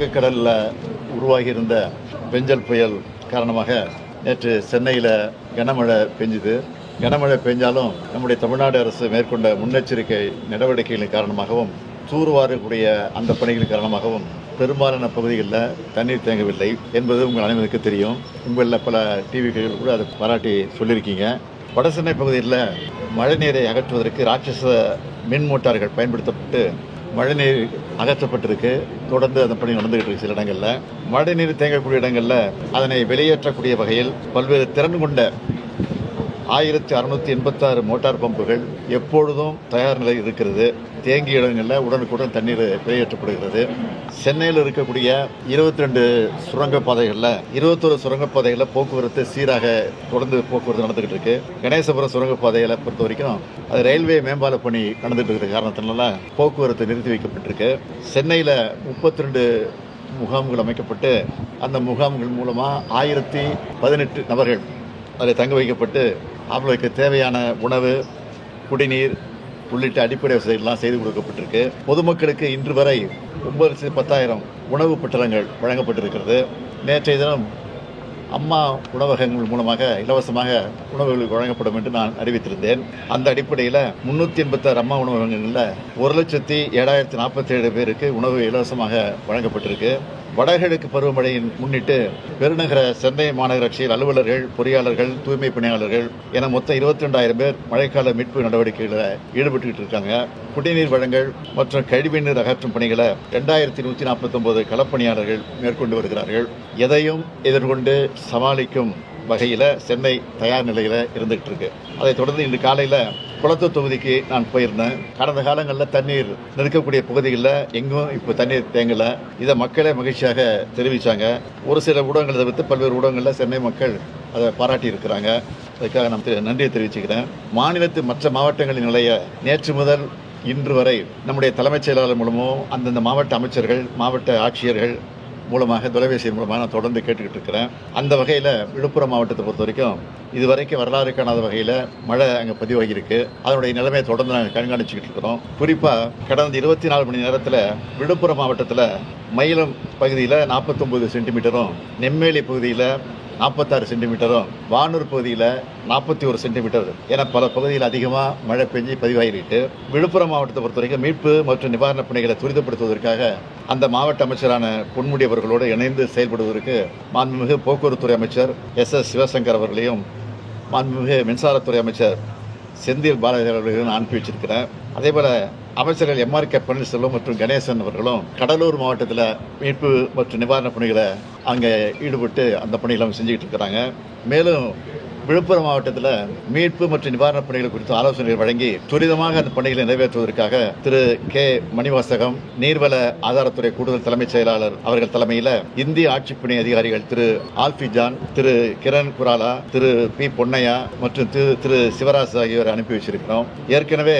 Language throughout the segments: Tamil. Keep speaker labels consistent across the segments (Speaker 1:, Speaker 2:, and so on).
Speaker 1: வங்கக்கடலில் உருவாகியிருந்த பெஞ்சல் புயல் காரணமாக நேற்று சென்னையில் கனமழை பெஞ்சுது. கனமழை பெஞ்சாலும் நம்முடைய தமிழ்நாடு அரசு மேற்கொண்ட முன்னெச்சரிக்கை நடவடிக்கைகளின் காரணமாகவும் தூர்வாரக்கூடிய அந்த பணிகள் காரணமாகவும் பெரும்பாலான பகுதிகளில் தண்ணீர் தேங்கவில்லை என்பது உங்கள் அனைவருக்கு தெரியும். உங்களில் பல டிவிகள் கூட அதை பாராட்டி சொல்லியிருக்கீங்க. வடசென்னை பகுதியில் மழைநீரை அகற்றுவதற்கு ராட்சச மின் மோட்டார்கள் பயன்படுத்தப்பட்டு மழைநீர் அகற்றப்பட்டிருக்கு. தொடர்ந்து அந்த பணி நடந்துகிட்டு இருக்கு சில இடங்களில். மழைநீர் தேங்கக்கூடிய இடங்களில் அதனை வெளியேற்றக்கூடிய வகையில் பல்வேறு திறன் கொண்ட ஆயிரத்தி அறுநூற்றி எண்பத்தாறு மோட்டார் பம்புகள் எப்பொழுதும் தயார் நிலையில் இருக்கிறது. தேங்கிய இடங்களில் உடனுக்குடன் தண்ணீர் வெளியேற்றப்படுகிறது. சென்னையில் இருக்கக்கூடிய இருபத்தி ரெண்டு சுரங்கப்பாதைகளில் இருபத்தொரு சுரங்கப்பாதைகளில் போக்குவரத்து சீராக தொடர்ந்து போக்குவரத்து நடந்துகிட்டு இருக்கு. கணேசபுரம் சுரங்கப்பாதைகளை பொறுத்த வரைக்கும் அது ரயில்வே மேம்பால பணி நடந்துட்டு இருக்கிற காரணத்தினால போக்குவரத்து நிறுத்தி வைக்கப்பட்டிருக்கு. சென்னையில் முப்பத்தி ரெண்டு முகாம்கள் அமைக்கப்பட்டு அந்த முகாம்கள் மூலமாக ஆயிரத்தி பதினெட்டு நபர்கள் அதில் தங்க வைக்கப்பட்டு அவர்களுக்கு தேவையான உணவு குடிநீர் உள்ளிட்ட அடிப்படை வசதிகள்லாம் செய்து கொடுக்கப்பட்டிருக்கு. பொதுமக்களுக்கு இன்று வரை ஒன்பது லட்சத்து பத்தாயிரம் உணவு பட்டலங்கள் வழங்கப்பட்டிருக்கிறது. நேற்றைய தினம் அம்மா உணவகங்கள் மூலமாக இலவசமாக உணவுகள் வழங்கப்படும் என்று நான் அறிவித்திருந்தேன். அந்த அடிப்படையில் முன்னூற்றி எண்பத்தாறு அம்மா உணவகங்களில் ஒரு லட்சத்தி ஏழாயிரத்தி நாற்பத்தேழு பேருக்கு உணவு இலவசமாக வழங்கப்பட்டிருக்கு. வடகிழக்கு பருவமழையின் முன்னிட்டு பெருநகர சென்னை மாநகராட்சியில் அலுவலர்கள் பொறியாளர்கள் தூய்மை பணியாளர்கள் என மொத்தம் இருபத்தி ரெண்டாயிரம் பேர் மழைக்கால மீட்பு நடவடிக்கைகளில் ஈடுபட்டுக்கிட்டு இருக்காங்க. குடிநீர் வழங்கல் மற்றும் கழிவுநீர் அகற்றும் பணிகளை ரெண்டாயிரத்தி நூற்றி நாற்பத்தொம்போது களப்பணியாளர்கள் மேற்கொண்டு வருகிறார்கள். எதையும் எதிர்கொண்டு சமாளிக்கும் வகையில் சென்னை தயார் நிலையில் இருந்துகிட்டு இருக்கு. அதைத் தொடர்ந்து இன்று காலையில் குளத்து தொகுதிக்கு நான் போயிருந்தேன். கடந்த காலங்களில் தண்ணீர் நிற்கக்கூடிய பகுதிகளில் எங்கும் இப்போ தண்ணீர் தேங்கலை. இதை மக்களே மகிழ்ச்சியாக தெரிவித்தாங்க ஒரு சில ஊடகங்களை தவிர்த்து பல்வேறு ஊடகங்களில் சென்னை மக்கள் அதை பாராட்டி இருக்கிறாங்க. அதுக்காக நான் நன்றியை தெரிவிச்சுக்கிறேன். மாநிலத்து மற்ற மாவட்டங்களின் நிலைய நேற்று முதல் இன்று வரை நம்முடைய தலைமைச் செயலாளர் மூலமோ அந்தந்த மாவட்ட அமைச்சர்கள் மாவட்ட ஆட்சியர்கள் மூலமாக தொலைபேசி மூலமாக நான் தொடர்ந்து கேட்டுக்கிட்டு இருக்கிறேன். அந்த வகையில் விழுப்புரம் மாவட்டத்தை பொறுத்த வரைக்கும் இது வரைக்கும் வரலாறு காணாத வகையில் மழை அங்கே பதிவாகியிருக்கு. அதனுடைய நிலைமையை தொடர்ந்து நாங்கள் கண்காணிச்சுக்கிட்டு இருக்கிறோம். குறிப்பாக கடந்த இருபத்தி நாலு மணி நேரத்தில் விழுப்புரம் மாவட்டத்தில் மயிலம் பகுதியில் நாற்பத்தொம்பது சென்டிமீட்டரும் நெம்மேலி பகுதியில் நாற்பத்தாறு சென்டிமீட்டரும் வானூர் பகுதியில் நாற்பத்தி ஒரு சென்டிமீட்டர். என பல பகுதியில் அதிகமாக மழை பெஞ்சு பதிவாகிருக்கு விழுப்புரம் மாவட்டத்தை பொறுத்த வரைக்கும் மீட்பு மற்றும் நிவாரணப் பணிகளை துரிதப்படுத்துவதற்காக அந்த மாவட்ட அமைச்சரான பொன்முடி அவர்களோடு இணைந்து செயல்படுவதற்கு மாண்புமிகு போக்குவரத்துறை அமைச்சர் எஸ் எஸ் சிவசங்கர் அவர்களையும் மாண்புமிகு மின்சாரத்துறை அமைச்சர் செந்தில் பாலாஜி அவர்களும் நான் அனுப்பி வச்சிருக்கிறேன். அதே போல் அமைச்சர்கள் எம்ஆர் கே பன்னீர்செல்வம் மற்றும் கணேசன் அவர்களும் கடலூர் மாவட்டத்தில் மீட்பு மற்றும் நிவாரணப் பணிகளை அங்கே ஈடுபட்டு அந்த பணிகளை செஞ்சுக்கிட்டு இருக்கிறாங்க. மேலும் விழுப்புரம் மாவட்டத்தில் மீட்பு மற்றும் நிவாரணப் பணிகள் குறித்து ஆலோசனைகள் வழங்கி துரிதமாக அந்த பணிகளை நிறைவேற்றுவதற்காக திரு கே. மணிவாசகம் நீர்வள ஆதாரத்துறை கூடுதல் தலைமைச் செயலாளர் அவர்கள் தலைமையில் இந்திய ஆட்சிப்பணி அதிகாரிகள் திரு ஆல்பி ஜான் திரு கிரண் குராலா திரு பி. பொன்னையா மற்றும் திரு திரு சிவராஜ் ஆகியோரை அனுப்பி வச்சிருக்கிறோம். ஏற்கனவே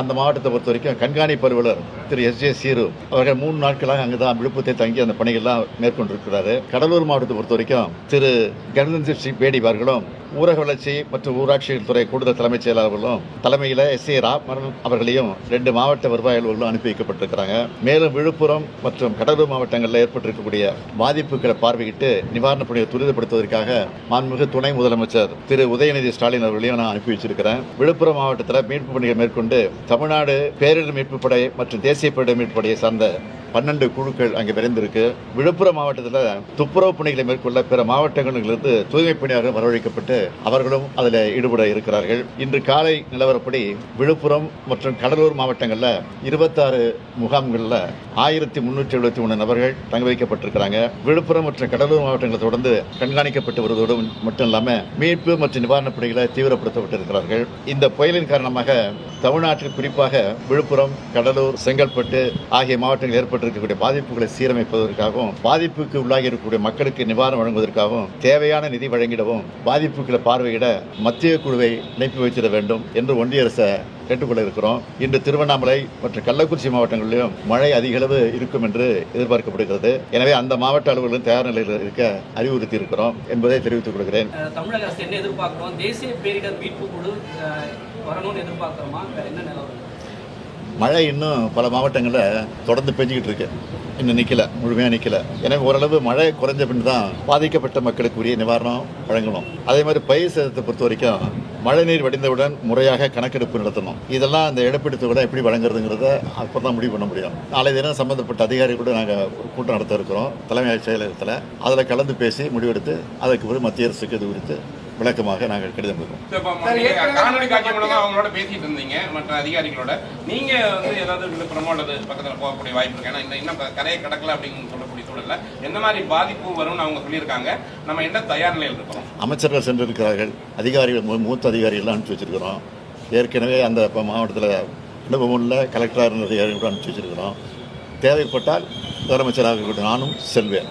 Speaker 1: அந்த மாவட்டத்தை பொறுத்த வரைக்கும் கண்காணிப்பு அலுவலர் திரு எஸ். ஜே. சீரு அவர்கள் மூணு நாட்களாக அங்கே தான் விழுப்புரத்தை தங்கி அந்த பணிகள்லாம் மேற்கொண்டிருக்கிறாரு. கடலூர் மாவட்டத்தை பொறுத்த வரைக்கும் திரு கணேந்திர சிங் பேடி அவர்களும் ஊரக வளர்ச்சி மற்றும் ஊராட்சி துறை கூடுதல் தலைமைச் செயலாளர்களும் தலைமையில் எஸ் ஏ ராமன் அவர்களையும் ரெண்டு மாவட்ட வருவாய் அலுவலர்களும் அனுப்பி வைக்கப்பட்டிருக்கிறாங்க. மேலும் விழுப்புரம் மற்றும் கடலூர் மாவட்டங்களில் ஏற்பட்டிருக்கக்கூடிய பாதிப்புகளை பார்வையிட்டு நிவாரணப் பணியை துரிதப்படுத்துவதற்காக மாண்புமிகு துணை முதலமைச்சர் திரு உதயநிதி ஸ்டாலின் அவர்களையும் நான் அனுப்பி வச்சிருக்கிறேன். விழுப்புரம் மாவட்டத்தில் மீட்பு பணிகள் மேற்கொண்டு தமிழ்நாடு பேரிடர் மீட்பு படை மற்றும் தேசிய பேரிடர் மீட்பு படையை சார்ந்த பன்னெண்டு குழுக்கள் அங்கே விரைந்திருக்கு. விழுப்புரம் மாவட்டத்தில் துப்புரவு பணிகளை மேற்கொள்ள பிற மாவட்டங்களிலிருந்து தூய்மை பணியாளர்கள் வரவழைக்கப்பட்டு அவர்களும் அதில் ஈடுபட இருக்கிறார்கள். இன்று காலை நிலவரப்படி விழுப்புரம் மற்றும் கடலூர் மாவட்டங்களில் இருபத்தாறு முகாம்களில் ஆயிரத்தி முன்னூற்றி எழுபத்தி மூணு நபர்கள் தங்க வைக்கப்பட்டிருக்கிறாங்க. விழுப்புரம் மற்றும் கடலூர் மாவட்டங்களை தொடர்ந்து கண்காணிக்கப்பட்டு வருவதோடு மட்டும் இல்லாமல் மீட்பு மற்றும் நிவாரணப் பணிகளை தீவிரப்படுத்தப்பட்டிருக்கிறார்கள். இந்த புயலின் காரணமாக தமிழ்நாட்டில் குறிப்பாக விழுப்புரம் கடலூர் செங்கல்பட்டு ஆகிய மாவட்டங்கள் ஏற்பட்டு ஏற்பட்டிருக்கக்கூடிய பாதிப்புகளை சீரமைப்பதற்காகவும் பாதிப்புக்கு உள்ளாகி இருக்கக்கூடிய மக்களுக்கு நிவாரணம் வழங்குவதற்காகவும் தேவையான நிதி வழங்கிடவும் பாதிப்புகளை பார்வையிட மத்திய குழுவை அனுப்பி வைத்திட வேண்டும் என்று ஒன்றிய அரசை கேட்டுக்கொள்ள இருக்கிறோம். இன்று திருவண்ணாமலை மற்றும் கள்ளக்குறிச்சி மாவட்டங்களிலும் மழை அதிக அளவு இருக்கும் என்று எதிர்பார்க்கப்படுகிறது. எனவே அந்த மாவட்ட அலுவலர்களும் தயார் நிலையில் இருக்க அறிவுறுத்தி இருக்கிறோம் என்பதை தெரிவித்துக் கொள்கிறேன்.
Speaker 2: தமிழக அரசு என்ன எதிர்பார்க்கிறோம்? தேசிய பேரிடர் மீட்பு குழு வரணும்னு எதிர்பார்க்கிறோமா? என்ன நிலவரம்
Speaker 1: மழை இன்னும் பல மாவட்டங்களில் தொடர்ந்து பெஞ்சிக்கிட்டு இருக்கு. இன்னும் நிற்கல முழுமையாக நிற்கல எனக்கு ஓரளவு மழை குறைஞ்ச பின் தான் பாதிக்கப்பட்ட மக்களுக்கு உரிய நிவாரணம் வழங்கணும். அதே மாதிரி பயிர் சேதத்தை பொறுத்த வரைக்கும் மழைநீர் வடிந்தவுடன் முறையாக கணக்கெடுப்பு நடத்தணும். இதெல்லாம் அந்த இழப்பீடு தொகை எப்படி வழங்குறதுங்கிறத அப்போ தான் முடிவு பண்ண முடியும். நாளை தினம் சம்மந்தப்பட்ட அதிகாரிகளோட நாங்கள் கூட்டம் நடத்த இருக்கிறோம் தலைமை செயலகத்தில். அதில் கலந்து பேசி முடிவெடுத்து அதற்கு பிறகு மத்திய அரசுக்கு இது குறித்து விளக்கமாக நாங்கள் கடிதம்
Speaker 2: நீங்க காணொலி காட்சி மூலமா அவங்களோட பேசிட்டு இருந்தீங்க மற்ற அதிகாரிகளோட. நீங்க வந்து ஏதாவது விழுப்புரமோ அல்லது பக்கத்துல போகக்கூடிய வாய்ப்பு இருக்கு. ஏன்னா இந்த இன்னும் கரையை கடக்கல அப்படின்னு சொல்லக்கூடிய சூழல்ல எந்த மாதிரி பாதிப்பு வரும்னு அவங்க சொல்லியிருக்காங்க. நம்ம என்ன தயார் நிலையில் இருக்கிறோம்
Speaker 1: அமைச்சர்கள் சென்றிருக்கிறார்கள். அதிகாரிகள் மூத்த அதிகாரிகள்லாம் அனுப்பிச்சி வச்சிருக்கிறோம். ஏற்கனவே அந்த இப்போ மாவட்டத்தில் அனுபவமுள்ள கலெக்டர் அதிகாரிகளோட அனுப்பிச்சி வச்சிருக்கிறோம். தேவைப்பட்டால் முதலமைச்சராக இருக்கட்டும் நானும் செல்வேன்.